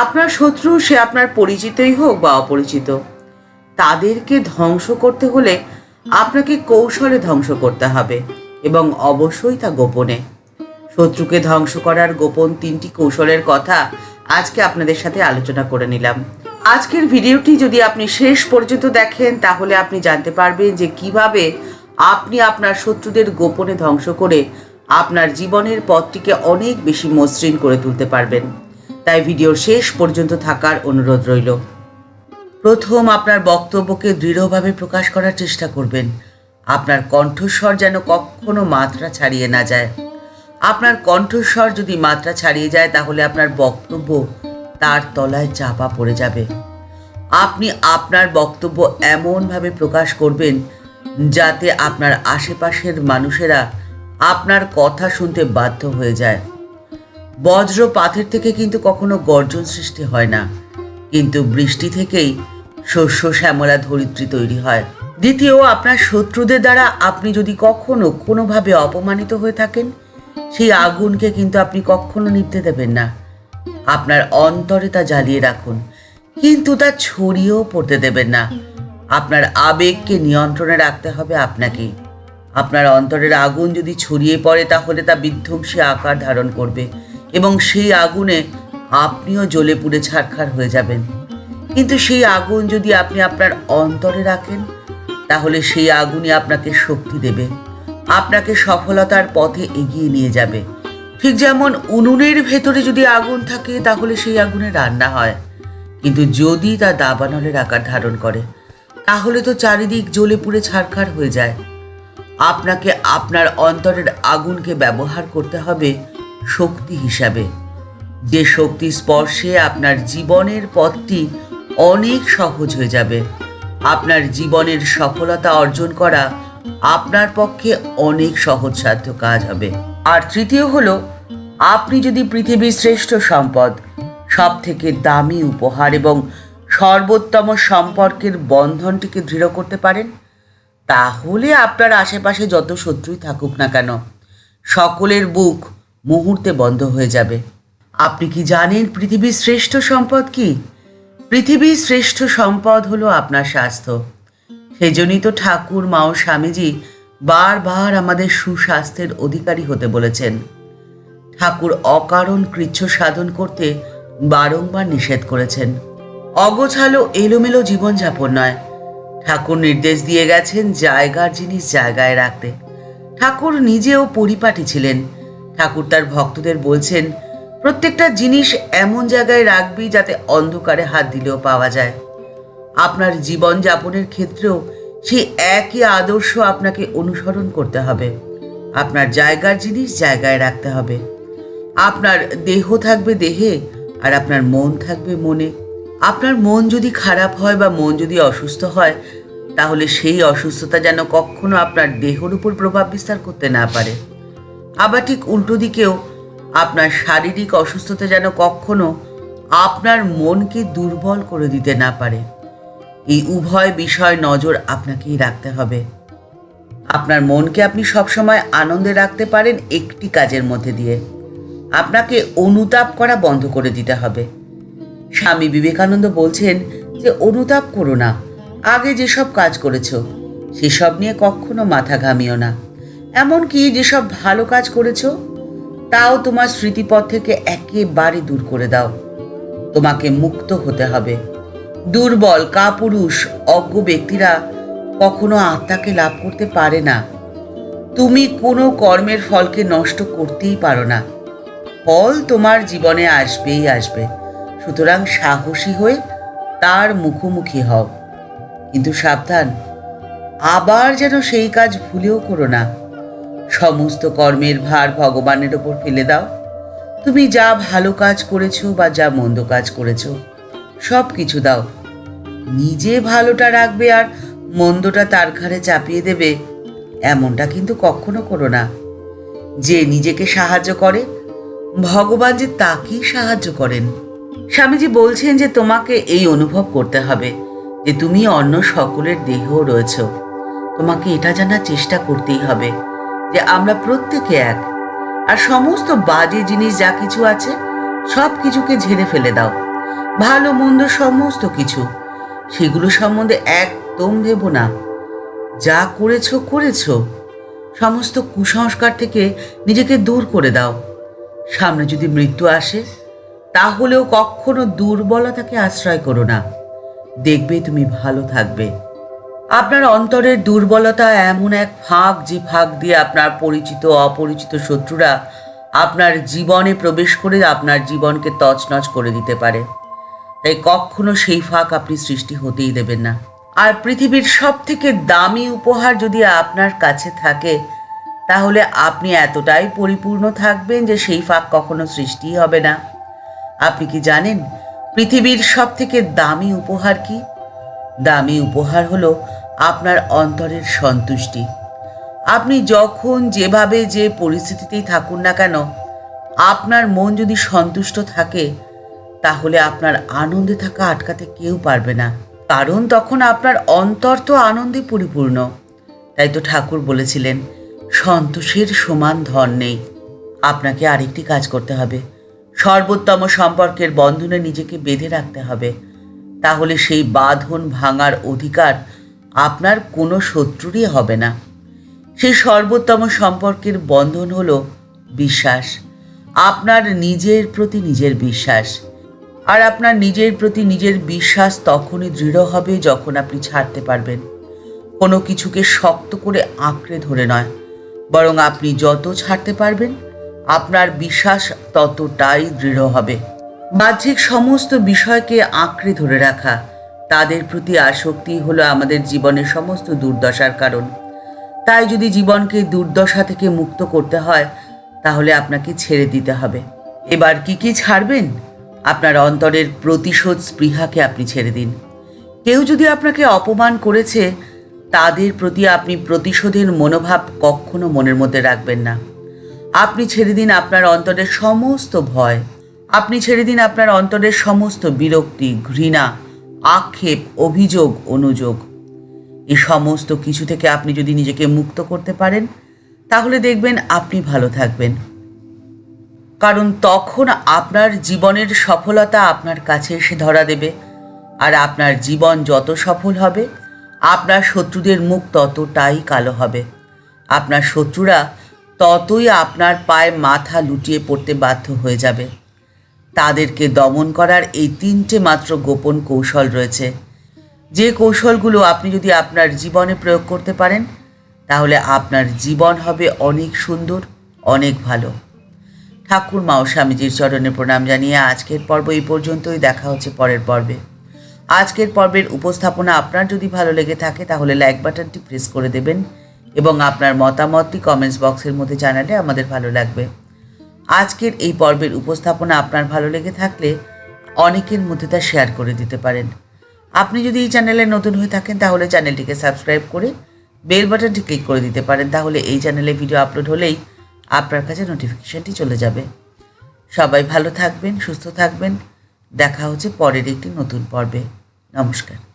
আপনার শত্রু, সে আপনার পরিচিতই হোক বা অপরিচিত। তাদেরকে ধ্বংস করতে হলে আপনাকে কৌশলে ধ্বংস করতে হবে এবং অবশ্যই তা গোপনে। শত্রুকে ধ্বংস করার গোপন তিনটি কৌশলের কথা আজকে আপনাদের সাথে আলোচনা করে নিলাম। আজকের ভিডিওটি যদি আপনি শেষ পর্যন্ত দেখেন, তাহলে আপনি জানতে পারবেন যে কীভাবে আপনি আপনার শত্রুদের গোপনে ধ্বংস করে আপনার জীবনের পথটিকে অনেক বেশি মসৃণ করে তুলতে পারবেন। তাই ভিডিওর শেষ পর্যন্ত থাকার অনুরোধ রইল। প্রথম আপনার বক্তব্যকে দৃঢ়ভাবে প্রকাশ করার চেষ্টা করবেন। আপনার কণ্ঠস্বর যেন কখনো মাত্রা ছাড়িয়ে না যায়। আপনার কণ্ঠস্বর যদি মাত্রা ছাড়িয়ে যায়, তাহলে আপনার বক্তব্য তার তলায় চাপা পড়ে যাবে। আপনি আপনার বক্তব্য এমনভাবে প্রকাশ করবেন যাতে আপনার আশেপাশের মানুষেরা আপনার কথা শুনতে বাধ্য হয়ে যায়। বজ্র পাথের থেকে কিন্তু কখনো গর্জন সৃষ্টি হয় না। কিন্তু বৃষ্টি থেকেই শস্য শ্যামলা ধরিত্রী তৈরি হয়। দ্বিতীয়, আপনার শত্রুদের দ্বারা আপনি যদি কখনো কোনোভাবে অপমানিত হয়ে থাকেন, সেই আগুনকে কিন্তু আপনি কখনো নিভতে দেবেন না। আপনার অন্তরে তা জ্বালিয়ে রাখুন, কিন্তু তা ছড়িয়েও পড়তে দেবেন না। আপনার আবেগকে নিয়ন্ত্রণে রাখতে হবে আপনাকেই আপনার অন্তরের আগুন যদি ছড়িয়ে পড়ে, তাহলে তা বিধ্বংসী আকার ধারণ করবে। এবং সেই আগুনে আপনিও জ্বলে পুড়ে ছারখার হয়ে যাবেন। কিন্তু সেই আগুন যদি আপনি আপনার অন্তরে রাখেন, তাহলে সেই আগুনই আপনাকে শক্তি দেবে। আপনাকে সফলতার পথে এগিয়ে নিয়ে যাবে। ঠিক যেমন উনুনের ভেতরে যদি আগুন থাকে, তাহলে সেই আগুনে রান্না হয়। কিন্তু যদি তা দাবানলের আকার ধারণ করে, তাহলে তো চারিদিক জ্বলে পুড়ে ছারখার হয়ে যায়। আপনাকে আপনার অন্তরের আগুনকে ব্যবহার করতে হবে শক্তি হিসাবে। যে শক্তি স্পর্শে আপনার জীবনের পথটি অনেক সহজ হয়ে যাবে। আপনার জীবনের সফলতা অর্জন করা আপনার পক্ষে অনেক সহজসাধ্য কাজ হবে। আর তৃতীয় হলো, আপনি যদি পৃথিবীর শ্রেষ্ঠ সম্পদ সব থেকে দামি উপহার এবং সর্বোত্তম সম্পর্কের বন্ধনটিকে দৃঢ় করতে পারেন, তাহলে আপনার আশেপাশে যত শত্রুই থাকুক না কেন, সকলের বুক মুহূর্তে বন্ধ হয়ে যাবে। আপনি কি জানেন পৃথিবীর শ্রেষ্ঠ সম্পদ কি? পৃথিবীর শ্রেষ্ঠ সম্পদ হলো আপনার স্বাস্থ্য। সেজন্যই তো ঠাকুর, মা ও স্বামীজি বারবার আমাদের সুস্বাস্থ্যের অধিকারী হতে বলেছেন। ঠাকুর অকারণ কৃচ্ছ সাধন করতে বারংবার নিষেধ করেছেন। অগোছালো, এলোমেলো জীবনযাপন নয়। ঠাকুর নির্দেশ দিয়ে গেছেন জায়গার জিনিস জায়গায় রাখতে। ঠাকুর নিজেও পরিপাটি ছিলেন। ঠাকুর তার ভক্তদের বলছেন, প্রত্যেকটা জিনিস এমন জায়গায় রাখবি যাতে অন্ধকারে হাত দিলেও পাওয়া যায়। আপনার জীবন যাপনের ক্ষেত্রেও সেই একই আদর্শ আপনাকে অনুসরণ করতে হবে। আপনার জায়গার জিনিস জায়গায় রাখতে হবে। আপনার দেহ থাকবে দেহে আর আপনার মন থাকবে মনে। আপনার মন যদি খারাপ হয় বা মন যদি অসুস্থ হয়, তাহলে সেই অসুস্থতা যেন কখনো আপনার দেহর উপর প্রভাব বিস্তার করতে না পারে। আবার ঠিক উল্টো দিকেও আপনার শারীরিক অসুস্থতা যেন কখনো আপনার মনকে দুর্বল করে দিতে না পারে। এই উভয় বিষয় নজর আপনাকেই রাখতে হবে। আপনার মনকে আপনি সবসময় আনন্দে রাখতে পারেন একটি কাজের মধ্যে দিয়ে। আপনাকে অনুতাপ করা বন্ধ করে দিতে হবে। স্বামী বিবেকানন্দ বলছেন যে, অনুতাপ করো না। আগে যেসব কাজ করেছ, সেসব নিয়ে কখনো মাথা ঘামিও না। এমনকি যেসব ভালো কাজ করেছ, তাও তোমার স্মৃতিপথ থেকে একেবারে দূর করে দাও। তোমাকে মুক্ত হতে হবে। দুর্বল, কাপুরুষ, অজ্ঞ ব্যক্তিরা কখনো আত্মাকে লাভ করতে পারে না। তুমি কোনো কর্মের ফলকে নষ্ট করতেই পারো না। ফল তোমার জীবনে আসবেই আসবে। সুতরাং সাহসী হয়ে তার মুখোমুখি হও। কিন্তু সাবধান, আবার যেন সেই কাজ ভুলেও করো না। সমস্ত কর্মের ভার ভগবানের ওপর ফেলে দাও। তুমি যা ভালো কাজ করেছ বা যা মন্দ কাজ করেছ সব কিছু দাও। নিজে ভালোটা রাখবে আর মন্দটা তার ঘাড়ে চাপিয়ে দেবে, এমনটা কিন্তু কখনো করো না। যে নিজেকে সাহায্য করে, ভগবান যে তাকেই সাহায্য করেন। স্বামীজি বলছেন যে তোমাকে এই অনুভব করতে হবে, যে তুমি অন্য সকলের দেহ রয়েছ। তোমাকে এটা জানার চেষ্টা করতেই হবে। যে আমরা প্রত্যেকে এক। আর সমস্ত বাজে জিনিস যা কিছু আছে, সব কিছুকে ঝেড়ে ফেলে দাও। ভালো, মন্দ সমস্ত কিছু। সেগুলো সম্বন্ধে একদম ভেবো না। যা করেছ, করেছ। সমস্ত কুসংস্কার থেকে নিজেকে দূর করে দাও। সামনে যদি মৃত্যু আসে, তাহলেও কখনো দুর্বলতাকে আশ্রয় করো না। দেখবে তুমি ভালো থাকবে। আপনার অন্তরের দুর্বলতা এমন এক ফাঁক, যে ফাঁক দিয়ে আপনার পরিচিত, অপরিচিত শত্রুরা আপনার জীবনে প্রবেশ করে আপনার জীবনকে তছনছ করে দিতে পারে। তাই কখনো সেই ফাঁক আপনি সৃষ্টি হতেই দেবেন না। আর পৃথিবীর সব থেকে দামি উপহার যদি আপনার কাছে থাকে, তাহলে আপনি এতটাই পরিপূর্ণ থাকবেন যে সেই ফাঁক কখনো সৃষ্টিই হবে না। আপনি কি জানেন পৃথিবীর সব থেকে দামি উপহার কি? দামি উপহার হলো আপনার অন্তরের সন্তুষ্টি। আপনি যখন যেভাবে যে পরিস্থিতিতেই থাকুন না কেন, আপনার মন যদি সন্তুষ্ট থাকে, তাহলে আপনার আনন্দে থাকা আটকাতে কেউ পারবে না। কারণ তখন আপনার অন্তর তো আনন্দে পরিপূর্ণ। তাই তো ঠাকুর বলেছিলেন, সন্তোষের সমান ধন নেই। আপনাকে আরেকটি কাজ করতে হবে। সর্বোত্তম সম্পর্কের বন্ধনে নিজেকে বেঁধে রাখতে হবে। তাহলে সেই বাঁধন ভাঙার অধিকার আপনার কোনো শত্রুরই হবে না। সেই সর্বোত্তম সম্পর্কের বন্ধন হলো বিশ্বাস। আপনার নিজের প্রতি নিজের বিশ্বাস। আর আপনার নিজের প্রতি নিজের বিশ্বাস তখনই দৃঢ় হবে যখন আপনি ছাড়তে পারবেন। কোনো কিছুকে শক্ত করে আঁকড়ে ধরে নয়। বরং আপনি যত ছাড়তে পারবেন, আপনার বিশ্বাস ততটাই দৃঢ় হবে। বাহ্যিক সমস্ত বিষয়কে আঁকড়ে ধরে রাখা। তাদের প্রতি আসক্তি হলো আমাদের জীবনের সমস্ত দুর্দশার কারণ। তাই যদি জীবনকে দুর্দশা থেকে মুক্ত করতে হয়, তাহলে আপনাকে ছেড়ে দিতে হবে। এবার কি কি ছাড়বেন? আপনার অন্তরের প্রতিশোধ স্পৃহাকে আপনি ছেড়ে দিন। কেউ যদি আপনাকে অপমান করেছে, তাদের প্রতি আপনি প্রতিশোধের মনোভাব কখনো মনের মধ্যে রাখবেন না। আপনি ছেড়ে দিন আপনার অন্তরের সমস্ত ভয়। আপনি ছেড়ে দিন আপনার অন্তরের সমস্ত বিরক্তি, ঘৃণা আক্ষেপ, অভিযোগ, অনুযোগ। এই সমস্ত কিছু থেকে আপনি যদি নিজেকে মুক্ত করতে পারেন, তাহলে দেখবেন আপনি ভালো থাকবেন। কারণ তখন আপনার জীবনের সফলতা আপনার কাছে এসে ধরা দেবে। আর আপনার জীবন যত সফল হবে, আপনার শত্রুদের মুখ ততটাই কালো হবে। আপনার শত্রুরা ততই আপনার পায়ে মাথা লুটিয়ে পড়তে বাধ্য হয়ে যাবে। তাদেরকে দমন করার এই তিনটে মাত্র গোপন কৌশল রয়েছে। যে কৌশলগুলো আপনি যদি আপনার জীবনে প্রয়োগ করতে পারেন, তাহলে আপনার জীবন হবে অনেক সুন্দর, অনেক ভালো। ঠাকুর মাও স্বামীজির চরণে প্রণাম জানিয়ে আজকের পর্ব এই পর্যন্তই। দেখা হচ্ছে পরের পর্বে। আজকের পর্বের উপস্থাপনা আপনার যদি ভালো লেগে থাকে, তাহলে লাইক বাটনটি প্রেস করে দেবেন এবং আপনার মতামতটি কমেন্টস বক্সের মধ্যে জানালে আমাদের ভালো লাগবে। আজকের এই পর্বের উপস্থাপনা আপনার ভালো লেগে থাকলে অনেকের মধ্যে তা শেয়ার করে দিতে পারেন। আপনি যদি এই চ্যানেলে নতুন হয়ে থাকেন, তাহলে চ্যানেলটিকে সাবস্ক্রাইব করে বেল বাটনটি ক্লিক করে দিতে পারেন। তাহলে এই চ্যানেলে ভিডিও আপলোড হলেই আপনার কাছে নোটিফিকেশানটি চলে যাবে। সবাই ভালো থাকবেন, সুস্থ থাকবেন। দেখা হচ্ছে পরের একটি নতুন পর্বে। নমস্কার।